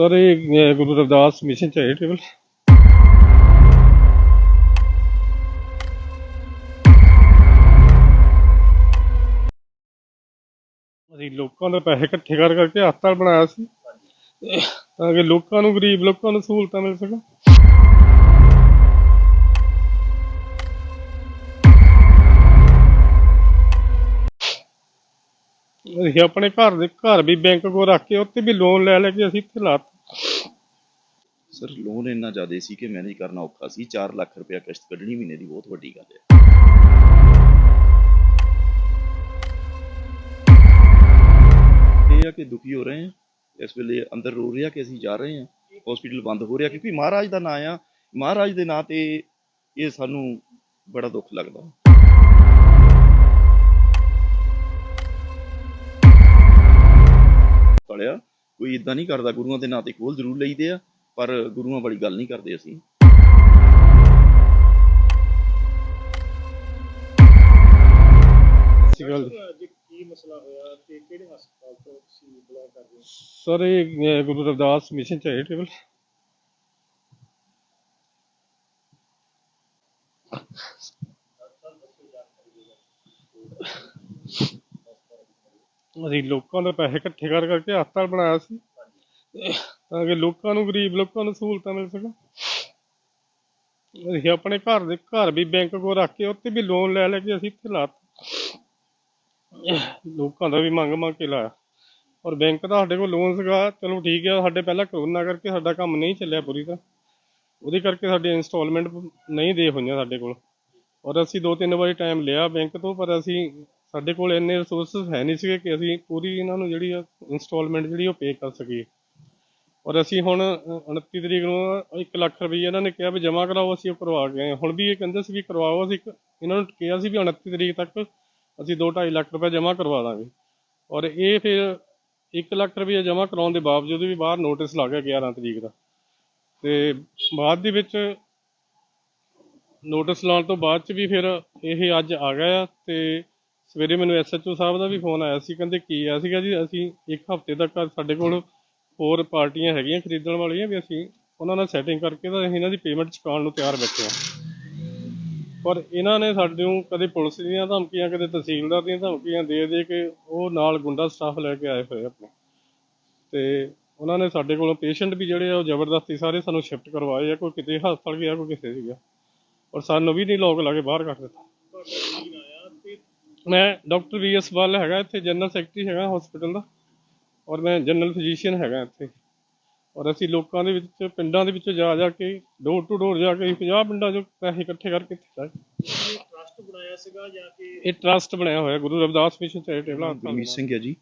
Sir, ਇਹ ਗੁਰੂ Ravidas mission charitable ਅਸੀਂ ਲੋਕਾਂ ਦੇ ਪੈਸੇ ਇਕੱਠੇ ਕਰ ਕਰਕੇ ਹਸਪਤਾਲ ਬਣਾਇਆ ਸੀ। ਤਾਂ ਕਿ ਲੋਕਾਂ ਨੂੰ, ਗਰੀਬ ਲੋਕਾਂ ਨੂੰ ਸਹੂਲਤਾਂ ਮਿਲ ਸਕਣ। ਅਸੀਂ ਆਪਣੇ ਘਰ ਦੇ, ਘਰ ਵੀ ਬੈਂਕ ਕੋਲ ਰੱਖ ਕੇ ਉੱਤੇ ਵੀ ਲੋਨ ਲੈ ਲੈ ਕੇ ਅਸੀਂ ਇੱਥੇ ਲਾਤਾ ਸਰ ਲੋਨ ਇੰਨਾ ਜ਼ਿਆਦਾ ਸੀ ਕਿ ਮੈਨੇਜ ਕਰਨਾ ਔਖਾ ਸੀ। 4 ਲੱਖ ਰੁਪਇਆ ਕਿਸ਼ਤ ਕੱਢਣੀ ਮਹੀਨੇ ਦੀ ਬਹੁਤ ਵੱਡੀ ਗੱਲ ਹੈ। ਇਹ ਆ ਕਿ ਦੁਖੀ ਹੋ ਰਹੇ ਹਾਂ। ਇਸ ਵੇਲੇ ਅੰਦਰ ਰੋ ਰਿਹਾ ਕਿ ਅਸੀਂ ਜਾ ਰਹੇ ਹਾਂ। ਹਸਪੀਟਲ ਬੰਦ ਹੋ ਰਿਹਾ ਕਿਉਂਕਿ ਮਹਾਰਾਜ ਦਾ ਨਾਂ ਆ। ਮਹਾਰਾਜ ਦੇ ਨਾਂ ਤੇ ਇਹ ਸਾਨੂੰ ਬੜਾ ਦੁੱਖ ਲੱਗਦਾ। ਪੜਿਆ ਕੋਈ ਇਦਾਂ ਨਹੀਂ ਕਰਦਾ। ਗੁਰੂਆਂ ਦੇ ਨਾਂ ਤੇ ਖੋਲ ਜ਼ਰੂਰ ਲਈਦੇ ਆ। ਪਰ ਗੁਰੂਆਂ ਵਾਲੀ ਗੱਲ ਨਹੀਂ ਕਰਦੇ ਅਸੀਂ। ਸ਼੍ਰੀ ਅਕਾਲ। ਜੀ। ਅੱਜ ਕੀ ਮਸਲਾ ਹੋਇਆ ਤੇ ਕਿਹੜੇ ਹਸਪਤਾਲ ਤੋਂ ਤੁਸੀਂ ਬਿਲੋਂਗ ਕਰਦੇ ਹੋ? ਸਰ ਇਹ ਅਹ, ਗੁਰੂ ਰਵਿਦਾਸ ਮਿਸ਼ਨ ਚੈਰੀਟੇਬਲ ਅਸੀਂ ਲੋਕਾਂ ਦੇ ਪੈਸੇ ਇਕੱਠੇ ਕਰ ਕਰਕੇ ਹਸਪਤਾਲ ਬਣਾਇਆ ਸੀ। ਤਾਂ ਕਿ ਲੋਕਾਂ ਨੂੰ, ਗਰੀਬ ਲੋਕਾਂ ਨੂੰ ਸਹੂਲਤਾਂ ਮਿਲ ਸਕਣ। ਅਸੀਂ ਆਪਣੇ ਘਰ ਦੇ, ਘਰ ਵੀ ਬੈਂਕ ਕੋਲ ਰੱਖ ਕੇ ਉੱਤੇ ਵੀ ਲੋਨ ਲੈ ਲੈ ਕੇ ਅਸੀਂ ਇੱਥੇ ਲਾਤਾ ਲੋਕਾਂ ਦਾ ਵੀ ਮੰਗ ਮੰਗ ਕੇ ਲਾਇਆ। ਔਰ ਬੈਂਕ ਦਾ ਸਾਡੇ ਕੋਲ ਲੋਨ ਸੀਗਾ, ਚਲੋ ਠੀਕ ਹੈ ਸਾਡੇ ਪਹਿਲਾਂ ਕਰੋਨਾ ਕਰਕੇ ਸਾਡਾ ਕੰਮ ਨਹੀਂ ਚੱਲਿਆ ਪੂਰੀ ਤਰ੍ਹਾਂ। ਉਹਦੇ ਕਰਕੇ ਸਾਡੇ ਇਨਸਟਾਲਮੈਂਟ ਨਹੀਂ ਦੇ ਹੋਈਆਂ ਸਾਡੇ ਕੋਲ। ਔਰ ਅਸੀਂ ਦੋ ਤਿੰਨ ਵਾਰੀ ਟਾਈਮ ਲਿਆ ਬੈਂਕ ਤੋਂ, ਪਰ ਅਸੀਂ ਸਾਡੇ ਕੋਲ ਇੰਨੇ ਰਿਸੋਰਸਸ ਹੈ ਨਹੀਂ ਸੀਗੇ ਕਿ ਅਸੀਂ ਪੂਰੀ ਇਹਨਾਂ ਨੂੰ ਜਿਹੜੀ ਇਨਸਟਾਲਮੈਂਟ ਜਿਹੜੀ ਉਹ ਪੇ ਕਰ ਸਕੀਏ। ਔਰ ਅਸੀਂ ਹੁਣ ਅ, 29 ਤਰੀਕ ਨੂੰ 1 ਲੱਖ ਰੁਪਏ ਇਹਨਾਂ ਨੇ ਕਿਹਾ ਵੀ ਜਮ੍ਹਾਂ ਕਰਾਓ ਅਸੀਂ ਉਹ ਕਰਵਾ ਗਏ ਹੁਣ ਵੀ ਇਹ ਕਹਿੰਦੇ ਸੀ ਵੀ ਕਰਵਾਓ ਅਸੀਂ ਇੱਕ- ਇਹਨਾਂ ਨੂੰ ਕਿਹਾ ਸੀ ਵੀ 29 ਤਰੀਕ ਤੱਕ ਅਸੀਂ 2.5 ਲੱਖ ਰੁਪਏ ਜਮ੍ਹਾਂ ਕਰਵਾ ਦਾਂਗੇ। ਔਰ ਇਹ ਫਿਰ 1 ਲੱਖ ਰੁਪਏ ਜਮ੍ਹਾਂ ਕਰਾਉਣ ਦੇ ਬਾਵਜੂਦ ਵੀ ਬਾਹਰ ਨੋਟਿਸ ਲੱਗ ਗਿਆ 11 ਤਰੀਕ ਦਾ। ਤੇ ਬਾਅਦ ਦੇ ਵਿੱਚ ਨੋਟਿਸ ਲਾਉਣ ਤੋਂ ਬਾਅਦ ਚ ਵੀ ਫਿਰ ਇਹ ਅੱਜ ਆ ਗਿਆ ਆ ਤੇ ਸਵੇਰੇ ਮੈਨੂੰ ਐਸਐਚਓ ਸਾਹਿਬ ਦਾ ਵੀ ਫੋਨ ਆਇਆ ਸੀ ਕਹਿੰਦੇ ਕੀ ਆ ਸੀਗਾ ਜੀ ਅਸੀਂ ਇੱਕ ਹਫ਼ਤੇ ਤੱਕ ਸਾਡੇ ਕੋਲ ਹੋਰ ਪਾਰਟੀਆਂ ਹੈਗੀਆਂ ਖਰੀਦਣ ਵਾਲੀਆਂ ਵੀ ਅਸੀਂ ਉਹਨਾਂ ਨਾਲ ਸੈਟਿੰਗ ਕਰਕੇ ਤਾਂ ਅਸੀਂ ਇਹਨਾਂ ਦੀ ਪੇਮੈਂਟ ਚੁਕਾਉਣ ਨੂੰ ਤਿਆਰ ਬੈਠੇ ਹਾਂ। ਪਰ ਇਹਨਾਂ ਨੇ ਸਾਡੇ ਨੂੰ ਕਦੇ ਪੁਲਿਸ ਦੀਆਂ ਧਮਕੀਆਂ ਕਦੇ ਤਹਿਸੀਲਦਾਰ ਦੀਆਂ ਧਮਕੀਆਂ ਦੇ ਦੇ ਕੇ ਉਹ ਨਾਲ ਗੁੰਡਾ ਸਟਾਫ ਲੈ ਕੇ ਆਏ ਹੋਏ ਆਪਣੇ। ਤੇ ਉਹਨਾਂ ਨੇ ਸਾਡੇ ਕੋਲੋਂ ਪੇਸ਼ੈਂਟ ਵੀ ਜਿਹੜੇ ਆ ਉਹ ਜ਼ਬਰਦਸਤੀ ਸਾਰੇ ਸਾਨੂੰ ਸ਼ਿਫਟ ਕਰਵਾਏ ਆ ਕੋਈ ਕਿਤੇ ਹਸਪਤਾਲ ਗਿਆ ਕੋਈ ਕਿਸੇ ਸੀਗਾ। ਔਰ ਸਾਨੂੰ ਵੀ ਨਹੀਂ ਲੋਕ ਲਾ ਕੇ ਬਾਹਰ ਕੱਢ ਦਿੱਤਾ। ਮੈਂ ਡਾਕਟਰ ਵੀ ਐਸ ਵੱਲ ਹੈਗਾ ਇੱਥੇ ਜਨਰਲ ਸੈਕਟਰੀ ਹੈਗਾ ਹਸਪੀਟਲ ਦਾ। ਔਰ ਮੈਂ ਜਨਰਲ ਫਿਜ਼ੀਸ਼ੀਅਨ ਹੈਗਾ ਇੱਥੇ। ਔਰ ਅਸੀਂ ਲੋਕਾਂ ਦੇ ਵਿੱਚ ਪਿੰਡਾਂ ਦੇ ਵਿੱਚ ਜਾ ਜਾ ਕੇ ਡੋਰ ਟੂ ਡੋਰ ਜਾ ਕੇ 50 ਪਿੰਡਾਂ 'ਚੋਂ ਪੈਸੇ ਇਕੱਠੇ ਕਰਕੇ ਇਹ ਟਰਸਟ ਬਣਾਇਆ ਸੀਗਾ ਜਾਂ ਕਿ ਇਹ ਟਰਸਟ ਬਣਿਆ ਹੋਇਆ ਗੁਰੂ ਰਵਿਦਾਸ ਮਿਸ਼ਨ ਚੈਰੀਟੇਬਲ ਹਸਪਤਾਲ ਗੁਰਮੀਤ ਸਿੰਘ ਹੈ ਜੀ।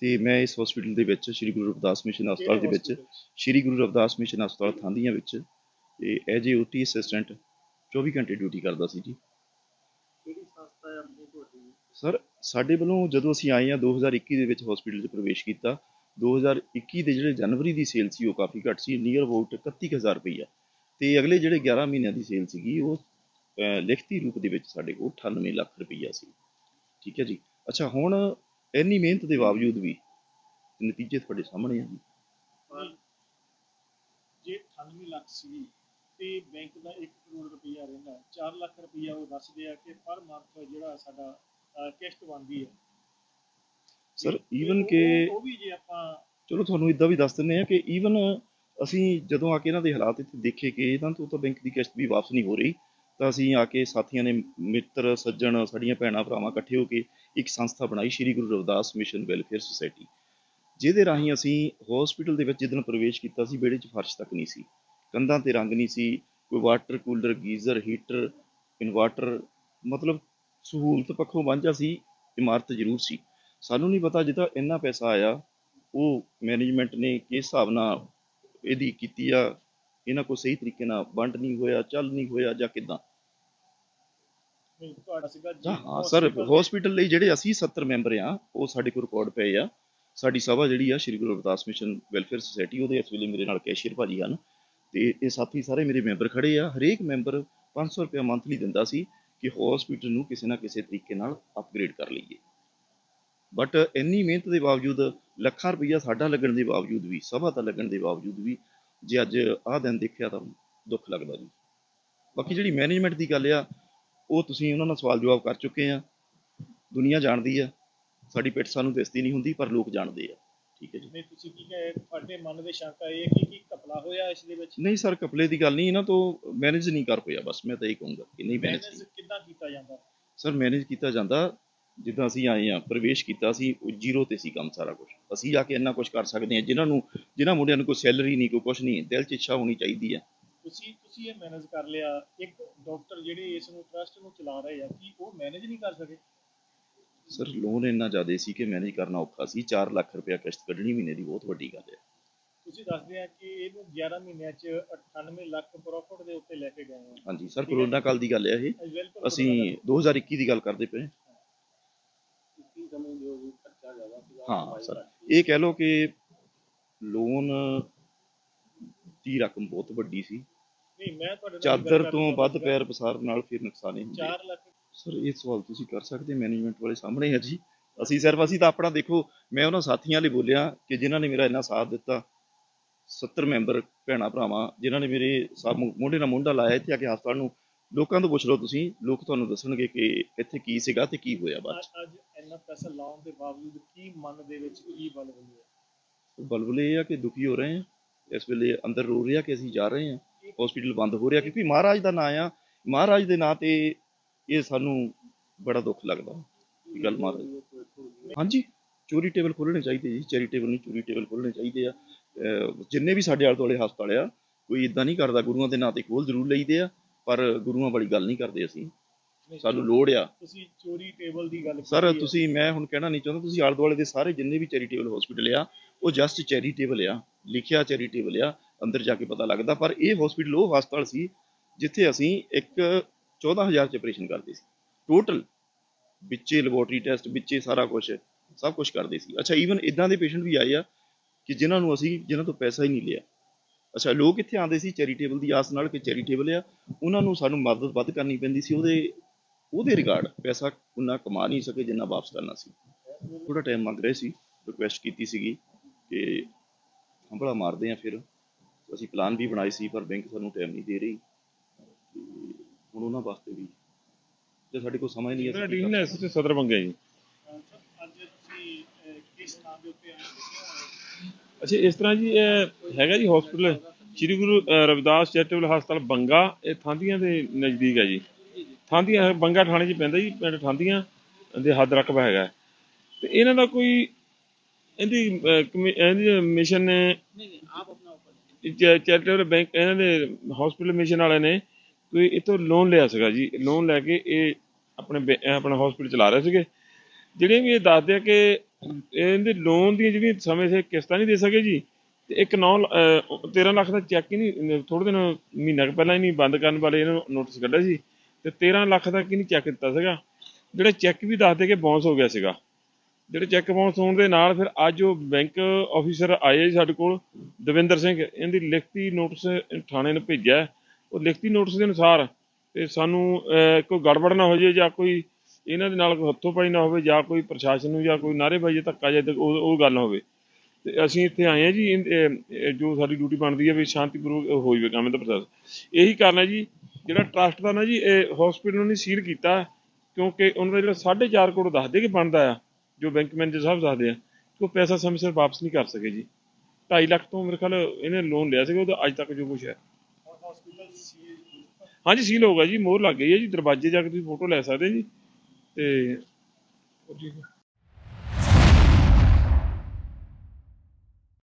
ਤੇ ਮੈਂ ਇਸ ਹਸਪੀਟਲ ਦੇ ਵਿੱਚ ਸ੍ਰੀ ਗੁਰੂ ਰਵਿਦਾਸ ਮਿਸ਼ਨ ਹਸਪਤਾਲ ਦੇ ਵਿੱਚ ਸ੍ਰੀ ਗੁਰੂ ਰਵਿਦਾਸ ਮਿਸ਼ਨ ਹਸਪਤਾਲ ਥਾਂਦੀਆਂ ਵਿੱਚ ਤੇ ਐਜ ਏ ਓਟੀ ਅਸਿਸਟੈਂਟ 24 ਘੰਟੇ ਡਿਊਟੀ ਕਰਦਾ ਸੀ ਜੀ। ਕਿਹੜੀ ਸੰਸਥਾ ਹੈ ਆਪਣੀ ਤੁਹਾਡੀ? ਸਰ ਸਾਡੇ ਵੱਲੋਂ ਜਦੋਂ ਅਸੀਂ ਆਏ ਹਾਂ 2021 ਦੇ ਵਿੱਚ ਹਸਪੀਟਲ 'ਚ ਪ੍ਰਵੇਸ਼ ਕੀਤਾ 2021 ਦੇ ਜਿਹੜੇ ਜਨਵਰੀ ਦੀ ਸੇਲ ਸੀ, ਉਹ ਕਾਫੀ ਘੱਟ ਸੀ ਨੀਅਰ ਅਬਾਊਟ 31000 ਰੁਪਈਆ। ਤੇ ਅਗਲੇ ਜਿਹੜੇ 11 ਮਹੀਨਿਆਂ ਦੀ ਸੇਲ ਸੀਗੀ, ਉਹ ਲਿਖਤੀ ਰੂਪ ਦੇ ਵਿੱਚ ਸਾਡੇ ਕੋਲ 98 ਲੱਖ ਰੁਪਈਆ ਸੀ। ਠੀਕ ਹੈ ਜੀ? ਅੱਛਾ, ਹੁਣ ਇੰਨੀ ਮਿਹਨਤ ਦੇ ਬਾਵਜੂਦ ਵੀ ਨਤੀਜੇ ਤੁਹਾਡੇ ਸਾਹਮਣੇ ਆ ਜੀ। ਪਰ ਜੇ 98 ਲੱਖ ਸੀ, ਤੇ ਬੈਂਕ ਦਾ 1 ਕਰੋੜ ਰੁਪਈਆ ਰਹਿੰਦਾ। 4 ਲੱਖ ਰੁਪਈਆ ਉਹ ਦੱਸਦੇ ਆ ਕਿ ਪਰ ਮੰਥ ਜਿਹੜਾ ਸਾਡਾ ਕਿਸ਼ਤ ਬਣਦੀ ਹੈ। ਸਰ ਈਵਨ ਕਿ ਉਹ ਵੀ ਜੇ ਆਪਾਂ ਚਲੋ ਤੁਹਾਨੂੰ ਇਦਾਂ ਵੀ ਦੱਸ ਦਿੰਦੇ ਆ ਕਿ ਈਵਨ ਅਸੀਂ ਜਦੋਂ ਆ ਕੇ ਇਹਨਾਂ ਦੇ ਹਾਲਾਤ ਇੱਥੇ ਦੇਖੇ ਕਿ ਇਹਨਾਂ ਤੋਂ ਤਾਂ ਬੈਂਕ ਦੀ ਕਿਸ਼ਤ ਵੀ ਵਾਪਸ ਨਹੀਂ ਹੋ ਰਹੀ। ਤਾਂ ਅਸੀਂ ਆ ਕੇ ਸਾਥੀਆਂ ਨੇ ਮਿੱਤਰ ਸੱਜਣ ਸਾਡੀਆਂ ਭੈਣਾਂ ਭਰਾਵਾਂ ਇਕੱਠੇ ਹੋ ਕੇ ਇੱਕ ਸੰਸਥਾ ਬਣਾਈ Shri Guru Ravidas mission welfare society. ਜਿਹਦੇ ਰਾਹੀਂ ਅਸੀਂ ਹਸਪੀਟਲ ਦੇ ਵਿੱਚ ਜਿੱਦਣ ਪ੍ਰਵੇਸ਼ ਕੀਤਾ ਸੀ ਵਿਹੜੇ 'ਚ ਫਰਸ਼ ਤੱਕ ਨਹੀਂ ਸੀ। ਕੰਧਾਂ ਤੇ ਰੰਗ ਨਹੀਂ ਸੀ ਕੋਈ water cooler geyser heater inverter ਮਤਲਬ ਸਹੂਲਤ ਪੱਖੋਂ ਵਾਂਝਾ ਸੀ ਇਮਾਰਤ ਜ਼ਰੂਰ ਸੀ। ਸਾਨੂੰ ਨਹੀਂ ਪਤਾ ਜਿੱਦਾਂ ਇੰਨਾ ਪੈਸਾ ਆਇਆ ਉਹ ਮੈਨੇਜਮੈਂਟ ਨੇ ਕਿਸ ਹਿਸਾਬ ਨਾਲ ਇਹਦੀ ਕੀਤੀ ਆ ਇਹਨਾਂ ਕੋਲ ਸਹੀ ਤਰੀਕੇ ਨਾਲ ਵੰਡ ਨਹੀਂ ਹੋਇਆ ਚੱਲ ਨਹੀਂ ਹੋਇਆ ਜਾਂ ਕਿਦਾਂ? ਹਾਂ ਸਰ ਹਸਪੀਟਲ ਲਈ ਜਿਹੜੇ ਅਸੀਂ 70 ਮੈਂਬਰ ਆ ਉਹ ਸਾਡੇ ਕੋਲ ਰਿਕਾਰਡ ਪਏ ਆ। ਸਾਡੀ ਸਭਾ ਜਿਹੜੀ ਆ Shri Guru Ravidas mission welfare society ਉਹਦੇ ਇਸ ਵੇਲੇ ਮੇਰੇ ਨਾਲ ਕੈਸ਼ੀਅਰ ਭਾਜੀ ਹਨ। ਤੇ ਇਹ ਸਾਥੀ ਸਾਰੇ ਮੇਰੇ ਮੈਂਬਰ ਖੜੇ ਆ। ਹਰੇਕ ਮੈਂਬਰ 500 ਰੁਪਏ ਮੰਥਲੀ ਦਿੰਦਾ ਸੀ। ਕਿ ਹਸਪੀਟਲ ਨੂੰ ਕਿਸੇ ਨਾ ਕਿਸੇ ਤਰੀਕੇ ਨਾਲ ਅਪਗ੍ਰੇਡ ਕਰ ਲਈਏ। ਬਟ ਇੰਨੀ ਮਿਹਨਤ ਦੇ ਬਾਵਜੂਦ, ਲੱਖਾਂ ਰੁਪਈਆ ਸਾਡਾ ਲੱਗਣ ਦੇ ਬਾਵਜੂਦ ਵੀ, ਸਭਾ ਦਾ ਲੱਗਣ ਦੇ ਬਾਵਜੂਦ ਵੀ, ਜੇ ਅੱਜ ਆਹ ਦਿਨ ਦੇਖਿਆ ਤਾਂ ਦੁੱਖ ਲੱਗਦਾ ਜੀ। ਬਾਕੀ ਜਿਹੜੀ ਮੈਨੇਜਮੈਂਟ ਦੀ ਗੱਲ ਆ, ਉਹ ਤੁਸੀਂ ਉਹਨਾਂ ਨਾਲ ਸਵਾਲ ਜਵਾਬ ਕਰ ਚੁੱਕੇ ਆ। ਦੁਨੀਆ ਜਾਣਦੀ ਆ, ਸਾਡੀ ਪਿੱਠ ਸਾਨੂੰ ਦਿਸਦੀ ਨਹੀਂ ਹੁੰਦੀ, ਪਰ ਲੋਕ ਜਾਣਦੇ ਆ। ਠੀਕ ਹੈ ਜੀ। ਨਹੀਂ ਤੁਸੀਂ ਕੀ ਕਹੇ ਤੁਹਾਡੇ ਮਨ ਦੇ ਸ਼ੰਕਾ ਇਹ ਹੈ ਕਿ ਕੀ ਕਪਲਾ ਹੋਇਆ ਇਸ ਦੇ ਵਿੱਚ? ਨਹੀਂ ਸਰ ਕਪਲੇ ਦੀ ਗੱਲ ਨਹੀਂ ਇਹਨਾਂ ਤੋਂ ਮੈਨੇਜ ਨਹੀਂ ਕਰ ਹੋਇਆ ਬਸ ਮੈਂ ਤਾਂ ਇਹ ਕਹੂੰਗਾ ਕਿ ਨਹੀਂ ਮੈਨੇਜ ਕਿੱਦਾਂ ਕੀਤਾ ਜਾਂਦਾ? ਸਰ ਮੈਨੇਜ ਕੀਤਾ ਜਾਂਦਾ ਜਿੱਦਾਂ ਅਸੀਂ ਆਏ ਆ ਪ੍ਰਵੇਸ਼ ਕੀਤਾ ਸੀ ਉਹ ਜ਼ੀਰੋ ਤੇ ਸੀ ਕੰਮ ਸਾਰਾ ਕੁਝ ਅਸੀਂ ਜਾ ਕੇ ਇੰਨਾ ਕੁਝ ਕਰ ਸਕਦੇ ਹਾਂ ਜਿਨ੍ਹਾਂ ਨੂੰ ਜਿਨ੍ਹਾਂ ਮੁੰਡਿਆਂ ਨੂੰ ਕੋਈ ਸੈਲਰੀ ਨਹੀਂ ਕੋਈ ਕੁਝ ਨਹੀਂ ਦਿਲ 'ਚ ਇੱਛਾ ਹੋਣੀ ਚਾਹੀਦੀ ਹੈ। ਤੁਸੀਂ ਤੁਸੀਂ ਇਹ ਮੈਨੇਜ ਕਰ ਲਿਆ ਇੱਕ ਡਾਕਟਰ ਜਿਹੜੇ ਇਸ ਨੂੰ ਟਰਸਟ ਨੂੰ ਚਲਾ ਰਹੇ ਆ ਕੀ ਉਹ ਮੈਨੇਜ ਨਹੀਂ ਕਰ ਸਕੇ? ਸਰ ਲੋਨ ਇੰਨਾ ਜ਼ਿਆਦਾ ਸੀ ਕਿ ਮੈਨੇਜ ਕਰਨਾ ਔਖਾ ਸੀ। 4 ਲੱਖ ਰੁਪਇਆ ਕਿਸ਼ਤ ਕੱਢਣੀ ਮਹੀਨੇ ਦੀ ਬਹੁਤ ਵੱਡੀ ਗੱਲ ਹੈ। ਤੁਸੀਂ ਦੱਸਦੇ ਆ ਕਿ ਇਹਨੂੰ 11 ਮਹੀਨਿਆਂ ਚ 98 ਲੱਖ ਪ੍ਰੋਫਿਟ ਦੇ ਉੱਤੇ ਲੈ ਕੇ ਗਏ ਆ ਹਾਂਜੀ ਸਰ ਕਰੋਨਾ ਕਾਲ ਦੀ ਗੱਲ ਹੈ ਇਹ। ਅਸੀਂ 2021 ਦੀ ਗੱਲ ਕਰਦੇ ਪਏ ਹਾਂ। ਹੋ ਹਾਂ ਸਰ ਇਹ ਕਹਿ ਲਓ ਕਿ ਲੋਨ ਦੀ ਰਕਮ ਬਹੁਤ ਵੱਡੀ ਸੀ। ਨਹੀਂ ਮੈਂ ਤੁਹਾਡੇ ਚਾਦਰ ਤੋਂ ਵੱਧ। ਪੈਰ ਪਸਾਰ ਨਾਲ ਫਿਰ ਨੁਕਸਾਨੇ ਹੁੰਦੇ ਆ। 4 ਲੱਖ ਸਰ ਇਹ ਸਵਾਲ ਤੁਸੀਂ ਕਰ ਸਕਦੇ ਮੈਨੇਜਮੈਂਟ ਵਾਲੇ ਸਾਹਮਣੇ ਹੈ ਜੀ। ਅਸੀਂ ਸਿਰਫ ਅਸੀਂ ਤਾਂ ਆਪਣਾ ਦੇਖੋ ਮੈਂ ਉਹਨਾਂ ਸਾਥੀਆਂ ਲਈ ਬੋਲਿਆ ਕਿ ਜਿਨ੍ਹਾਂ ਨੇ ਮੇਰਾ ਇੰਨਾ ਸਾਥ ਦਿੱਤਾ 70 ਮੈਂਬਰ ਭੈਣਾ ਭਰਾਵਾਂ ਜਿਨ੍ਹਾਂ ਨੇ ਮੇਰੇ ਸਾ ਮੋਢੇ ਨਾਲ ਮੋਢਾ ਲਾਇਆ ਇੱਥੇ ਆ ਕੇ ਹਸਪਤਾਲ ਨੂੰ। ਲੋਕਾਂ ਤੋਂ ਪੁੱਛ ਲਓ ਤੁਸੀਂ ਲੋਕ ਤੁਹਾਨੂੰ ਦੱਸਣਗੇ ਕਿ ਇੱਥੇ ਕੀ ਸੀਗਾ ਤੇ ਕੀ ਹੋਇਆ ਬਾਅਦ। ਅੱਜ ਇੰਨਾ ਪੈਸਾ ਲਾਉਣ ਦੇ ਬਾਵਜੂਦ ਕੀ ਮਨ ਦੇ ਵਿੱਚ ਕੀ ਬਲ ਬਣੀ ਹੈ ਬਲਬਲੇ ਇਹ ਆ ਕਿ ਦੁਖੀ ਹੋ ਰਹੇ ਆ ਇਸ ਵੇਲੇ ਅੰਦਰ ਰੋ ਰਿਹਾ ਕਿ ਅਸੀਂ ਜਾ ਰਹੇ ਹਾਂ। ਹਸਪੀਟਲ ਬੰਦ ਹੋ ਰਿਹਾ ਕਿਉਂਕਿ ਮਹਾਰਾਜ ਦਾ ਨਾਂ ਆ। ਮਹਾਰਾਜ ਦੇ ਨਾਂ ਤੇ ਇਹ ਸਾਨੂੰ ਬੜਾ ਦੁੱਖ ਲੱਗਦਾ ਇਹ ਗੱਲ ਮਹਾਰਾਜ ਹਾਂਜੀ ਚੋਰੀ ਟੇਬਲ ਖੋਲਣੇ ਚਾਹੀਦੇ ਜੀ ਚੈਰੀਟੇਬਲ ਨਹੀਂ ਚੋਰੀ ਟੇਬਲ ਖੋਲਣੇ ਚਾਹੀਦੇ ਆ। ਜਿੰਨੇ ਵੀ ਸਾਡੇ ਆਲੇ ਦੁਆਲੇ ਹਸਪਤਾਲ ਆ ਕੋਈ ਇਦਾਂ ਨਹੀਂ ਕਰਦਾ ਗੁਰੂਆਂ ਦੇ ਨਾਂ ਤੇ ਖੋਲ ਜ਼ਰੂਰ ਲਈਦੇ ਆ ਪਰ ਗੁਰੂਆਂ ਵਾਲੀ ਗੱਲ ਨਹੀਂ ਕਰਦੇ ਅਸੀਂ। ਸਾਨੂੰ ਲੋੜ ਆ। ਤੁਸੀਂ ਚੋਰੀ ਟੇਬਲ ਦੀ ਗੱਲ ਸਰ। ਤੁਸੀਂ ਮੈਂ ਹੁਣ ਕਹਿਣਾ ਨਹੀਂ ਚਾਹੁੰਦਾ ਤੁਸੀਂ ਆਲੇ ਦੁਆਲੇ ਦੇ ਸਾਰੇ ਜਿੰਨੇ ਵੀ ਚੈਰੀਟੇਬਲ ਹਸਪੀਟਲ ਆ ਉਹ ਜਸਟ ਚੈਰੀਟੇਬਲ ਆ ਲਿਖਿਆ ਚੈਰੀਟੇਬਲ ਆ ਅੰਦਰ ਜਾ ਕੇ ਪਤਾ ਲੱਗਦਾ। ਪਰ ਇਹ ਹਸਪੀਟਲ ਉਹ ਹਸਪਤਾਲ ਸੀ ਜਿੱਥੇ ਅਸੀਂ ਇੱਕ 14000 ਚ ਆਪਰੇਸ਼ਨ ਕਰਦੇ ਸੀ। ਟੋਟਲ ਵਿੱਚੇ ਲੈਬੋਰਟਰੀ ਟੈਸਟ ਵਿੱਚੇ ਸਾਰਾ ਕੁਝ ਸਭ ਕੁਝ ਕਰਦੇ ਸੀ। ਅੱਛਾ ਈਵਨ ਇਦਾਂ ਦੇ ਪੇਸ਼ੈਂਟ ਵੀ ਆਏ ਆ ਕਿ ਜਿਨ੍ਹਾਂ ਨੂੰ ਅਸੀਂ, ਜਿਨ੍ਹਾਂ ਤੋਂ ਪੈਸਾ ਹੀ ਨਹੀਂ ਲਿਆ। ਅੱਛਾ, ਲੋਕ ਇੱਥੇ ਆਉਂਦੇ ਸੀ ਚੈਰੀਟੇਬਲ ਦੀ ਆਸ ਨਾਲ ਕਿ ਚੈਰੀਟੇਬਲ ਆ, ਉਹਨਾਂ ਨੂੰ ਸਾਨੂੰ ਮਦਦ ਵੱਧ ਕਰਨੀ ਪੈਂਦੀ ਸੀ। ਉਹਦੇ ਉਹਦੇ ਰਿਗਾਰਡ ਪੈਸਾ ਉਹਨਾਂ ਕਮਾ ਨਹੀਂ ਸਕੇ ਜਿੰਨਾ ਵਾਪਸ ਕਰਨਾ ਸੀ। ਥੋੜਾ ਟਾਈਮ ਮੰਗ ਰਹੇ ਸੀ ਰਿਕੁਐਸਟ ਕੀਤੀ ਸੀਗੀ ਕਿ ਹੰਬੜਾ ਮਾਰਦੇ ਆ ਫਿਰ। ਅਸੀਂ ਪਲਾਨ ਵੀ ਬਣਾਏ ਸੀ, ਪਰ ਬੈਂਕ ਸਾਨੂੰ ਟਾਈਮ ਨਹੀਂ ਦੇ ਰਹੀ। ਹੁਣ ਉਹਨਾਂ ਵਾਸਤੇ ਵੀ। ਜੇ ਸਾਡੇ ਕੋਲ ਸਮਾਂ ਹੀ ਨਹੀਂ ਮੇਰਾ ਅਸੀਂ ਕੀ ਡੀਨ ਕਰ ਹੈ ਇਸ ਸਦਰ ਬੰਗੇ ਜੀ। ਅਹ ਸਰ, ਅੱਜ ਤੁਸੀਂ ਅਹ, ਕਿਸ ਨਾਮ ਦੇ ਉੱਤੇ ਆਏ ਹੋ ਅੱਛਾ ਇਸ ਤਰ੍ਹਾਂ ਜੀ ਇਹ ਹੈਗਾ ਜੀ ਹਸਪੀਟਲ ਸ੍ਰੀ ਗੁਰੂ ਰਵਿਦਾਸ ਚੈਰੀਟੇਬਲ ਹਸਪਤਾਲ ਬੰਗਾ ਇਹ ਥਾਂਦੀਆਂ ਦੇ ਨਜ਼ਦੀਕ ਹੈ ਜੀ। ਥਾਂਦੀਆਂ ਬੰਗਾ ਥਾਣੇ 'ਚ ਪੈਂਦਾ ਜੀ ਪਿੰਡ ਥਾਂਦੀਆਂ ਦੇ ਹੱਦ ਰਕਬਾ ਹੈਗਾ। ਤੇ ਇਹਨਾਂ ਦਾ ਕੋਈ ਇਹਦੀ ਇਹਦੀ ਮਿਸ਼ਨ ਨੇ ਚੈਰੀਟੇਬਲ ਬੈਂਕ ਇਹਨਾਂ ਦੇ ਹਸਪੀਟਲ ਮਿਸ਼ਨ ਵਾਲੇ ਨੇ ਕੋਈ ਇਤੋਂ ਲੋਨ ਲਿਆ ਸੀਗਾ ਜੀ। ਲੋਨ ਲੈ ਕੇ ਇਹ ਆਪਣੇ ਬੈ- ਆਪਣਾ ਹਸਪੀਟਲ ਚਲਾ ਰਹੇ ਸੀਗੇ। ਜਿਹੜੇ ਵੀ ਇਹ ਦੱਸਦੇ ਆ ਕਿ ਇਹਦੇ ਲੋਨ ਦੀਆਂ ਜਿਹੜੀਆਂ ਸਮੇਂ ਸਿਰ ਕਿਸ਼ਤਾਂ ਨਹੀਂ ਦੇ ਸਕੇ ਜੀ, ਤੇ ਇੱਕ 9 13 ਲੱਖ ਦਾ ਚੈੱਕ ਹੀ ਨਹੀਂ ਥੋੜੇ ਦਿਨ ਮਹੀਨਾ ਕੁ ਪਹਿਲਾਂ ਹੀ ਨਹੀਂ ਬੰਦ ਕਰਨ ਵਾਲੇ ਇਹਨਾਂ ਨੂੰ ਨੋਟਿਸ ਕੱਢਿਆ ਸੀ। ਤੇ 13 ਲੱਖ ਦਾ ਕੀ ਨਹੀਂ ਚੈੱਕ ਦਿੱਤਾ ਸੀਗਾ। ਜਿਹੜਾ ਚੈੱਕ ਵੀ ਦੱਸਦੇ ਕਿ ਬਾਉਂਸ ਹੋ ਗਿਆ ਸੀਗਾ। ਜਿਹੜੇ ਚੈੱਕ ਬਾਉਂਸ ਹੋਣ ਦੇ ਨਾਲ ਫਿਰ ਅੱਜ ਉਹ ਬੈਂਕ ਆਫੀਸਰ ਆਏ ਜੀ ਸਾਡੇ ਕੋਲ, ਦਵਿੰਦਰ ਸਿੰਘ। ਇਹਦੀ ਲਿਖਤੀ ਨੋਟਿਸ ਥਾਣੇ ਨੂੰ ਭੇਜਿਆ। ਹੈ। ਉਹ ਲਿਖਤੀ ਨੋਟਿਸ ਦੇ ਅਨੁਸਾਰ ਤੇ ਸਾਨੂੰ ਕੋਈ ਗੜਬੜ ਨਾ ਹੋ ਜਾਏ ਜਾਂ ਕੋਈ ਇਹਨਾਂ ਦੇ ਨਾਲ ਕੋਈ ਹੱਥੋਂ ਪਾਈ ਨਾ ਹੋਵੇ ਜਾਂ ਕੋਈ ਪ੍ਰਸ਼ਾਸਨ ਨੂੰ ਜਾਂ ਕੋਈ ਨਾਅਰੇਬਾਜ਼ੀ ਧੱਕਾ ਜੇ ਉਹ ਗੱਲ ਹੋਵੇ। ਤੇ ਅਸੀਂ ਇੱਥੇ ਆਏ ਆ ਜੀ ਜੋ ਸਾਡੀ ਡਿਊਟੀ ਬਣਦੀ ਹੈ ਵੀ ਸ਼ਾਂਤੀਪੂਰਵਕ ਹੋ ਜਾਵੇ ਕੰਮ ਦਾ ਪ੍ਰੋਸੈਸ। ਇਹੀ ਕਾਰਨ ਹੈ ਜੀ, ਜਿਹੜਾ ਟਰਸਟ ਦਾ ਨਾ ਜੀ, ਇਹ ਹਸਪੀਟਲ ਨੂੰ ਸੀਲ ਕੀਤਾ ਕਿਉਂਕਿ ਉਹਨਾਂ ਦਾ ਜਿਹੜਾ 4.5 ਕਰੋੜ ਦੱਸਦੇ ਕਿ ਬਣਦਾ ਆ, ਜੋ ਬੈਂਕ ਮੈਨੇਜਰ ਸਾਹਿਬ ਦੱਸਦੇ ਆ ਕਿ ਉਹ ਪੈਸਾ ਸਮੇਂ ਸਿਰ ਵਾਪਸ ਨਹੀਂ ਕਰ ਸਕੇ ਜੀ। 2.5 ਲੱਖ ਤੋਂ ਮੇਰੇ ਖਿਆਲ ਇਹਨੇ ਲੋਨ ਲਿਆ ਸੀਗਾ, ਉਹਦਾ ਅੱਜ ਤੱਕ ਜੋ ਕੁਛ ਹੈ। ਹਾਂਜੀ ਸੀਲ ਹੋ ਗਿਆ ਜੀ, ਮੋਹਰ ਲੱਗ ਗਈ ਹੈ ਜੀ, ਦਰਵਾਜ਼ੇ ਜਾ ਕੇ ਤੁਸੀਂ ਫੋਟੋ ਲੈ ਸਕਦੇ ਜੀ, ਤੇ